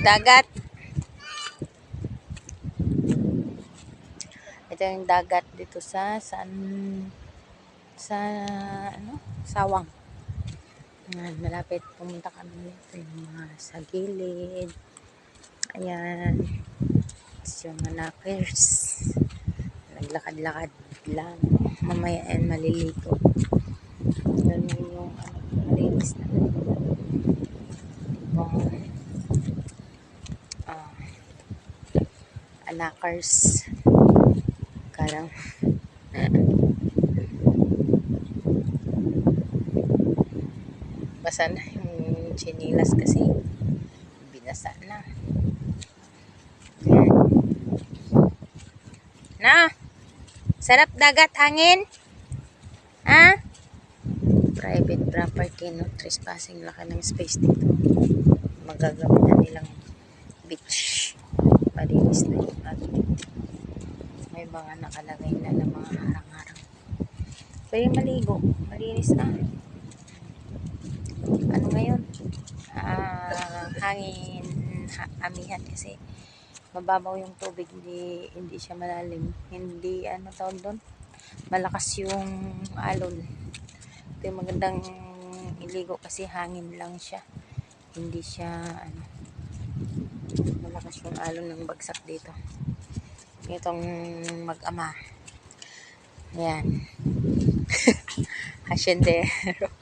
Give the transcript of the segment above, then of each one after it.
Dagat. Ito yung dagat dito sa San sa ano, Sawang. Ayan, malapit pumunta kami dito yung mga sa gilid. Ayan. Tapos yung mga knockers. Naglakad-lakad lang. Mamaya yan maliligo. Ganun yung ano, malinis na. Ibang anakers. Karang basa na yung chinilas kasi binasa na. Na! Sarap dagat hangin? Ha? Private property, no? Trespassing laki ng space dito. Magagamit na nilang beach. Malinis na yung mga nakalagay na ng mga harang-harang. Pwede maligo. Malinis na. Ano ngayon? Ah, hangin, ha, amihan kasi mababaw yung tubig, hindi, hindi siya malalim. Hindi, ano tawag doon? Malakas yung alon. Ito yung magandang iligo kasi hangin lang siya. Hindi siya, ano, malakas yung alon ng bagsak dito. Itong mag-ama. Ayan. Hasyendero.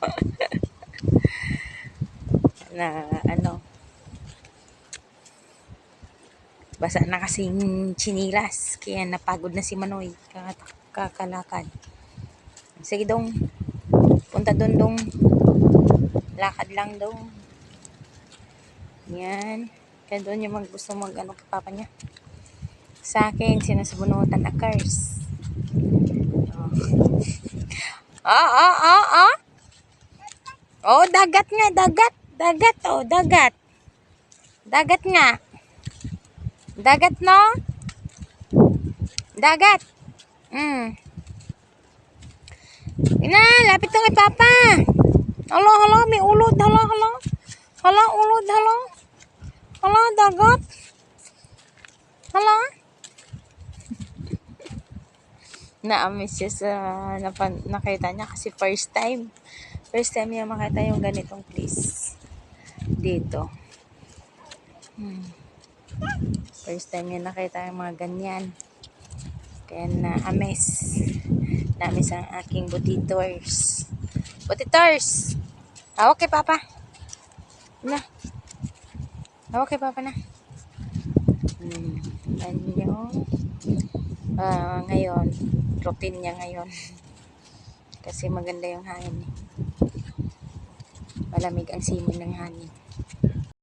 na ano, basa na kasing chinilas. Kaya napagod na si Manoy. Kaka- Kakalakad. Sige dong. Punta doon dong. Lakad lang dong. Yan. Kaya doon yung mag gusto mag ano papa niya. Sa akin, sinasabunutan na curse. Oh. Ah, ah, ah, ah. Oh, dagat nga, dagat. Dagat, oh, dagat. Dagat nga. Dagat, no? Dagat. Mm. Ina, lapit to kay Papa. Halo, halo, may ulod. Halo, halo. Halo, ulod, halo. Halo, dagat. Na-amaze siya sa napan, nakita niya kasi first time. First time niya makita yung ganitong place. Dito. Hmm. First time niya nakita yung mga ganyan. Kaya na-amaze. Na-amaze ang aking butitors. Butitors! Hawak kay Papa. Na. Hawak kay Papa na. Hmm. Yan yung ah, ngayon. Routine niya ngayon. Kasi maganda yung hangin. eh. Malamig ang simoy ng hangin.